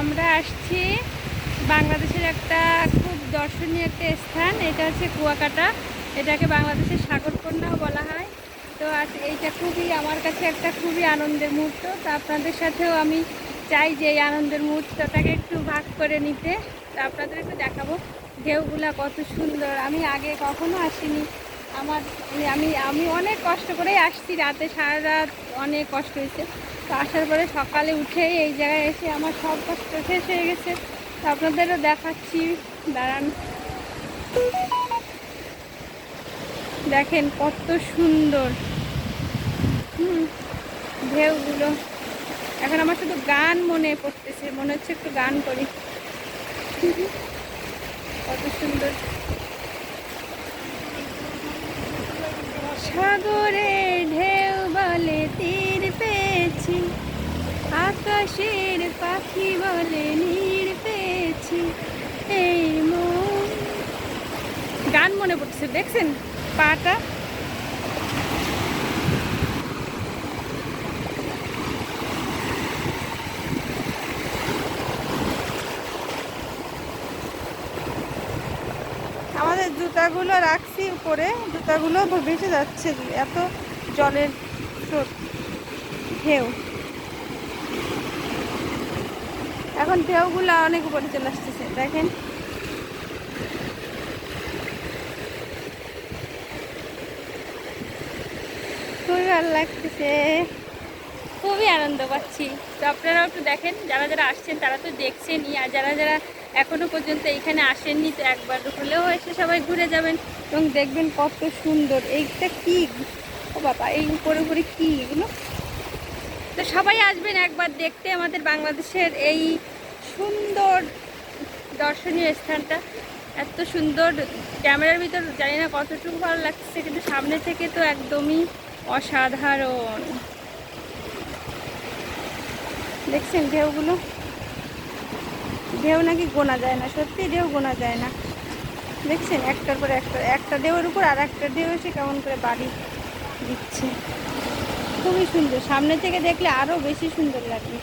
আমরা আসছি বাংলাদেশের একটা খুব দর্শনীয় একটা স্থান, এটা হচ্ছে কুয়াকাটা। এটাকে বাংলাদেশের সাগরকন্যাও বলা হয়। তো আজ এইটা খুবই আমার কাছে একটা খুবই আনন্দের মুহূর্ত। তো আপনাদের সাথেও আমি চাই যে এই আনন্দের মুহূর্তটাকে একটু ভাগ করে নিতে। তো আপনাদের একটু দেখাবো। ঢেউগুলা কত সুন্দর। আমি আগে কখনো আসিনি। আমার আমি- আমি আমি অনেক কষ্ট করেই আসছি রাতে সারা রাত অনেক কষ্ট হয়েছে। তো আসার পরে সকালে উঠেই এই জায়গায় এসে আমার সব কষ্ট শেষ হয়ে গেছে। তো আপনাদেরও দেখাচ্ছি। দাঁড়ান। দেখেন কত সুন্দর। হুম, ঢেউগুলো। এখন আমার শুধু গান মনে পড়তেছে, মনে হচ্ছে একটু গান করি। কত সুন্দর। সাগরে ঢেউ বলে তীর পেয়েছি, আকাশের পাখি বলে নীর পেয়েছি। এই মন। গান মনে পড়ছে দেখছেন? পাটা আমাদের জুতাগুলো রাখছি উপরে, জুতাগুলো ভেসে যাচ্ছে এত জলের স্রোত, ঢেউ। এখন ঢেউগুলো অনেক উপরে চলে আসতেছে, দেখেন। খুবই ভালো লাগতেছে। খুবই আনন্দ পাচ্ছি। তো আপনারাও একটু দেখেন, যারা যারা আসছেন তারা তো দেখছেনই, আর যারা যারা এখনও পর্যন্ত এইখানে আসেননি, তো একবার হলেও এসে সবাই ঘুরে যাবেন এবং দেখবেন কত সুন্দর। এইটা কি? ও বাবা, এই উপরে উপরে কি এগুলো? তো সবাই আসবেন একবার দেখতে আমাদের বাংলাদেশের এই সুন্দর দর্শনীয় স্থানটা। এত সুন্দর, ক্যামেরার ভিতর জানি না কতটুকু ভালো লাগছে, কিন্তু সামনে থেকে তো একদমই অসাধারণ। দেখছেন ঢেউগুলো? ঢেউ নাকি গোনা যায় না, সত্যি ঢেউ গোনা যায় না। দেখছেন, একটার পর একটা একটা ঢেউয়ের উপর আর একটা ঢেউ এসে কেমন করে বাড়ি দিচ্ছে। খুবই সুন্দর, সামনে থেকে দেখলে আরও বেশি সুন্দর লাগবে।